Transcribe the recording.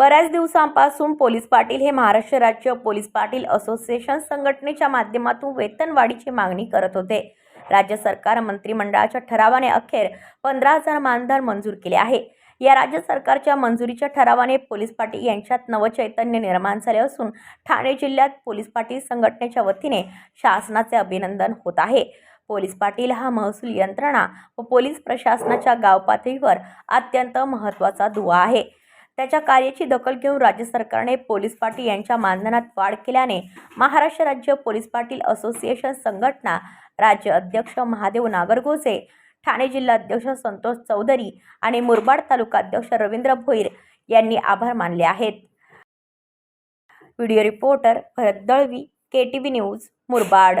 बऱ्याच दिवसांपासून पोलीस पाटील हे महाराष्ट्र राज्य पोलीस पाटील असोसिएशन संघटनेच्या माध्यमातून वेतनवाढीची मागणी करत होते. राज्य सरकार मंत्रिमंडळाच्या ठरावाने अखेर पंधरा हजार मानधन मंजूर केले आहे. या राज्य सरकारच्या मंजुरीच्या ठरावाने पोलीस पाटील यांच्यात नवचैतन्य निर्माण झाले असून ठाणे जिल्ह्यात पोलीस पाटील संघटनेच्या वतीने शासनाचे अभिनंदन होत आहे. पोलीस पाटील हा महसूल यंत्रणा व पोलीस प्रशासनाच्या गाव पातळीवर अत्यंत महत्त्वाचा दुवा आहे. त्याच्या कार्याची दखल घेऊन राज्य सरकारने पोलीस पाटील यांच्या मानधनात वाढ केल्याने महाराष्ट्र राज्य पोलीस पाटील असोसिएशन संघटना राज्य अध्यक्ष महादेव नागरगोसे ठाणे जिल्हा अध्यक्ष संतोष चौधरी आणि मुरबाड तालुका अध्यक्ष रवींद्र भोईर यांनी आभार मानले आहेत. Video reporter Bharat Dalvi K T V news Murbad.